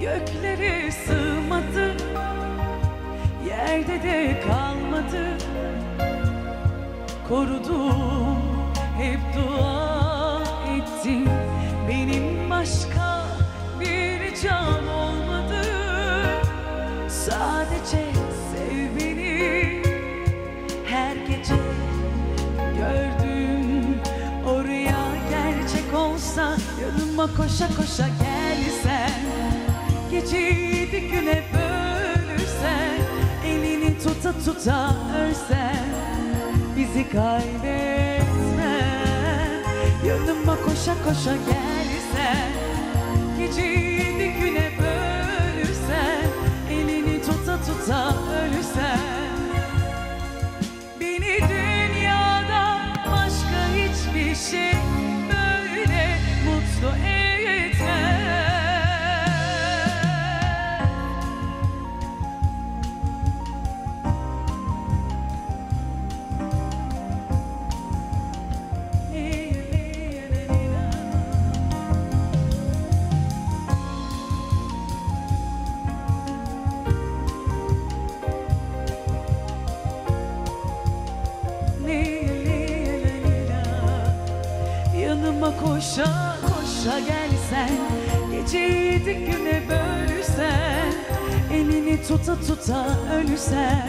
Göklere sığmadı Yerde de kalmadı. Korudum Hep dua ettim. Benim başka bir ricam olmadı. Sadece Yanıma koşa koşa gelsen Geceydi güne bölürsen Elini tuta tuta örsen Bizi kaybetme Yanıma koşa koşa gelsen Geceydi güne bölürsen koşa koşa gelsen Geceydi güne bölürsen Elini tuta tuta ölürsen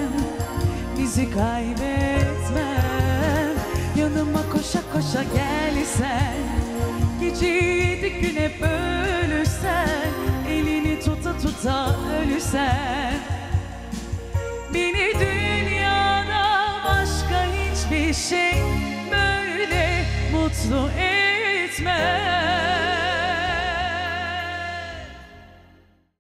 Bizi kaybetmem. Yanıma koşa koşa gelsen Geceydi güne bölürsen Elini tuta tuta ölürsen. Beni dünyada başka hiçbir şey böyle mutlu It's me.